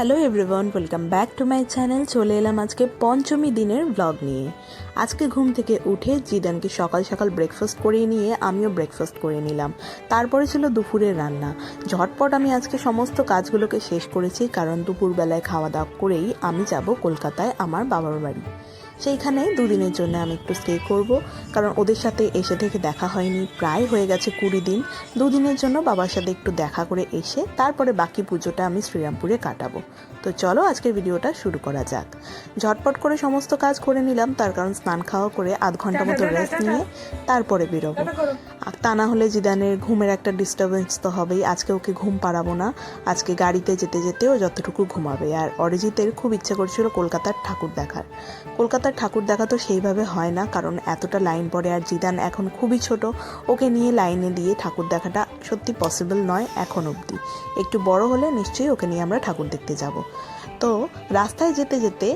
Hello everyone welcome back to my channel চলে এলাম আজকে পঞ্চমী দিনের ব্লগ নিয়ে। আজকে ঘুম থেকে উঠে জিদানকে সকাল সকাল ব্রেকফাস্ট করিয়ে নিয়ে আমিও ব্রেকফাস্ট করে নিলাম। তারপরে ছিল দুপুরের রান্না। ঝটপট আমি আজকে সমস্ত কাজগুলোকে শেষ করেছি, কারণ দুপুরবেলায় খাওয়া দাওয়া করেই আমি যাব কলকাতায় আমার বাবার বাড়ি। সেইখানে দুদিনের জন্য আমি একটু স্টে করব। কারণ ওদের সাথে এসে থেকে দেখা হয়নি প্রায় হয়ে গেছে কুড়ি দিন। দুদিনের জন্য বাবার সাথে একটু দেখা করে এসে তারপরে বাকি পুজোটা আমি শ্রীরামপুরে কাটাবো। তো চলো আজকের ভিডিওটা শুরু করা যাক। ঝটপট করে সমস্ত কাজ করে নিলাম তার কারণ স্নান খাওয়া করে আধ ঘণ্টা মতো রেস্ট নিয়ে তারপরে বেরোবো। তা না হলে জিদানের ঘুমের একটা ডিস্টারবেন্স তো হবেই। আজকে ওকে ঘুম পাড়াবো না। আজকে গাড়িতে যেতে যেতেও যতটুকু ঘুমাবে। আর অরিজিতের খুব ইচ্ছে করছিল কলকাতার ঠাকুর দেখার। কলকাতার ঠাকুর দেখা তো সেইভাবে হয় না, কারণ এতটা লাইন পড়ে আর জিদান এখন খুবই ছোট। ওকে নিয়ে লাইনে দিয়ে ঠাকুর দেখাটা সত্যি পসিবল নয় এখন অবধি। একটু বড় হলে নিশ্চয়ই ওকে নিয়ে আমরা ঠাকুর দেখতে যাব। তো রাস্তায় যেতে যেতে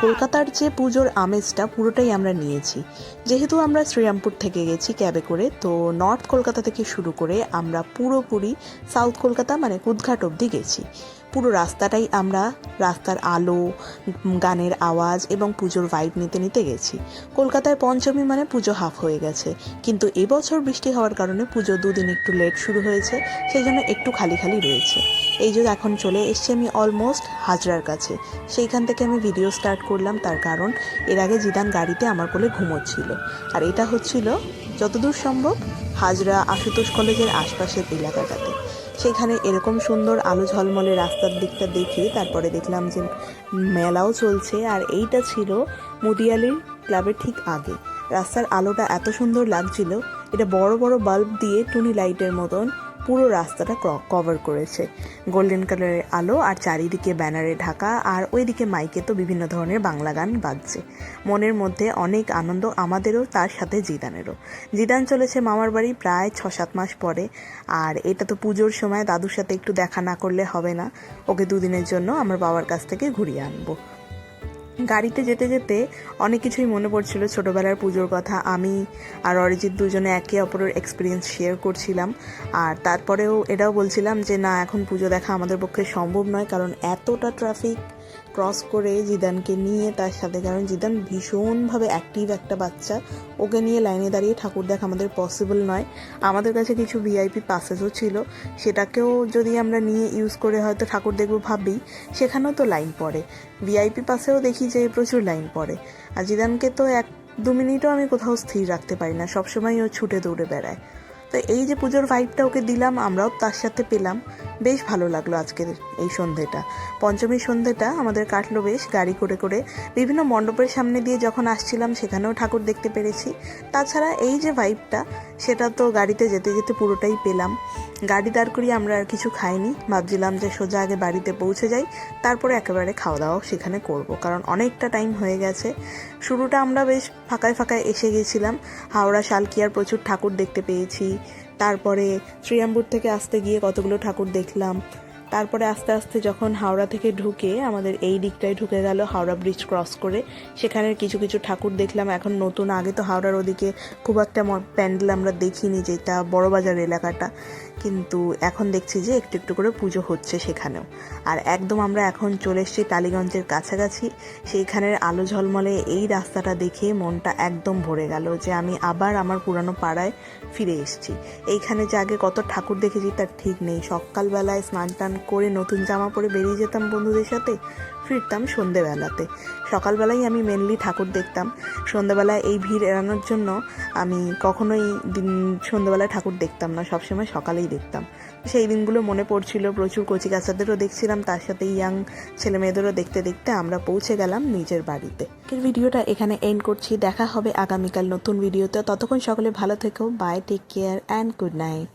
কলকাতার যে পুজোর আমেজটা পুরোটাই আমরা নিয়েছি। যেহেতু আমরা শ্রীরামপুর থেকে গেছি ক্যাবে করে, তো নর্থ কলকাতা থেকে শুরু করে আমরা পুরোপুরি সাউথ কলকাতা মানে কুদঘাট অবধি গেছি। পুরো রাস্তাটাই আমরা রাস্তার আলো, গানের আওয়াজ এবং পুজোর ভাইব নিতে নিতে গেছি। কলকাতায় পঞ্চমী মানে পুজো হাফ হয়ে গেছে। কিন্তু এবছর বৃষ্টি হওয়ার কারণে পুজো দুদিন একটু লেট শুরু হয়েছে, সেই জন্য একটু খালি খালি রয়েছে। এই যে এখন চলে এসছি আমি অলমোস্ট হাজরার কাছে। সেইখান থেকে আমি ভিডিও স্টার্ট করলাম তার কারণ, এর আগে জিদান গাড়িতে আমার কোলে ঘুমোচ্ছিল। আর এটা হচ্ছিল যতদূর সম্ভব হাজরা আশুতোষ কলেজের আশপাশের এলাকাটাতে। সেখানে এরকম সুন্দর আলো ঝলমলে রাস্তার দিকটা দেখে তারপরে দেখলাম যে মেলাও চলছে। আর এইটা ছিল মুদিয়ালির ক্লাবের ঠিক আগে। রাস্তার আলোটা এত সুন্দর লাগছিল, এটা বড় বড় বাল্ব দিয়ে টুনি লাইটের মতন পুরো রাস্তাটা কভার করেছে। গোল্ডেন কালারের আলো আর চারিদিকে ব্যানারে ঢাকা আর ওইদিকে মাইকে তো বিভিন্ন ধরনের বাংলা গান বাজছে। মনের মধ্যে অনেক আনন্দ আমাদেরও, তার সাথে জিদানেরও। জিদান চলেছে মামার বাড়ি প্রায় ছ সাত মাস পরে। আর এটা তো পুজোর সময় দাদুর সাথে একটু দেখা না করলে হবে না। ওকে দুদিনের জন্য আমার বাবার কাছ থেকে ঘুরিয়ে আনব। গাড়িতে যেতে যেতে অনেক কিছুই মনে পড়ছিল ছোটোবেলার পুজোর কথা। আমি আর অরিজিৎ দুজনে একে অপরের এক্সপিরিয়েন্স শেয়ার করছিলাম। আর তারপরেও এটাও বলছিলাম যে, না, এখন পুজো দেখা আমাদের পক্ষে সম্ভব নয় কারণ এতটা ট্রাফিক ক্রস করে জিদানকে নিয়ে তার সাথে, কারণ জিদান ভীষণভাবে অ্যাক্টিভ একটা বাচ্চা। ওকে নিয়ে লাইনে দাঁড়িয়ে ঠাকুর দেখা আমাদের পসিবল নয়। আমাদের কাছে কিছু ভিআইপি পাসেসও ছিল। সেটাকেও যদি আমরা নিয়ে ইউজ করে হয়তো ঠাকুর দেখব ভাবি, সেখানেও তো লাইন পড়ে। ভিআইপি পাসেও দেখি যে প্রচুর লাইন পড়ে। আর জিদানকে তো এক দু মিনিটও আমি কোথাও স্থির রাখতে পারি না, সবসময় ও ছুটে দৌড়ে বেড়ায়। তো এই যে পুজোর ভাইবটা ওকে দিলাম, আমরাও তার সাথে পেলাম। বেশ ভালো লাগল আজকের এই সন্ধেটা পঞ্চমী সন্ধেটা আমাদের কাটলো বেশ, গাড়ি করে করে বিভিন্ন মণ্ডপের সামনে দিয়ে যখন আসছিলাম সেখানেও ঠাকুর দেখতে পেরেছি। তাছাড়া এই যে ভাইবটা সেটা তো গাড়িতে যেতে যেতে পুরোটাই পেলাম। গাড়ি দাঁড় করিয়ে আমরা আর কিছু খাইনি, ভাবছিলাম যে সোজা আগে বাড়িতে পৌঁছে যাই, তারপরে একেবারে খাওয়া দাওয়াও সেখানে করব, কারণ অনেকটা টাইম হয়ে গেছে। শুরুটা আমরা বেশ ফাঁকায় ফাঁকায় এসে গেছিলাম। হাওড়া, শালকিয়ার প্রচুর ঠাকুর দেখতে পেয়েছি। তারপরে শ্রীরামপুর থেকে আসতে গিয়ে কতগুলো ঠাকুর দেখলাম। তারপরে আস্তে আস্তে যখন হাওড়া থেকে ঢুকে আমাদের এই দিকটায় ঢুকে গেল হাওড়া ব্রিজ ক্রস করে, সেখানের কিছু কিছু ঠাকুর দেখলাম। এখন নতুন, আগে তো হাওড়ার ওদিকে খুব একটা প্যান্ডেল আমরা দেখিনি যেটা বড়বাজার এলাকাটা। কিন্তু এখন দেখছি যে একটু একটু করে পুজো হচ্ছে সেখানেও। আর একদম আমরা এখন চলে এসেছি টালিগঞ্জের কাছাকাছি। সেইখানের আলো ঝলমলে এই রাস্তাটা দেখে মনটা একদম ভরে গেল যে আমি আবার আমার পুরানো পাড়ায় ফিরে এসেছি। এইখানে যে আগে কত ঠাকুর দেখেছি তার ঠিক নেই। সকালবেলায় স্নান টান করে নতুন জামা পরে বেরিয়ে যেতাম বন্ধুদের সাথে। ফিরতাম সন্ধেবেলাতে। সকালবেলায় আমি মেনলি ঠাকুর দেখতাম। সন্ধেবেলায় এই ভিড় এড়ানোর জন্য আমি কখনোই দিন, সন্ধেবেলায় ঠাকুর দেখতাম না, সবসময় সকালেই দেখতাম। সেই দিনগুলো মনে পড়ছিল, প্রচুর কচি কাচাদেরও দেখছিলাম, তার সাথে ইয়াং ছেলে মেয়েদেরও দেখতে দেখতে আমরা পৌঁছে গেলাম নিজের বাড়িতে। ভিডিওটা এখানে এন্ড করছি, দেখা হবে আগামীকাল নতুন ভিডিওতে। ততক্ষণ সকলে ভালো থেকো bye take care and good night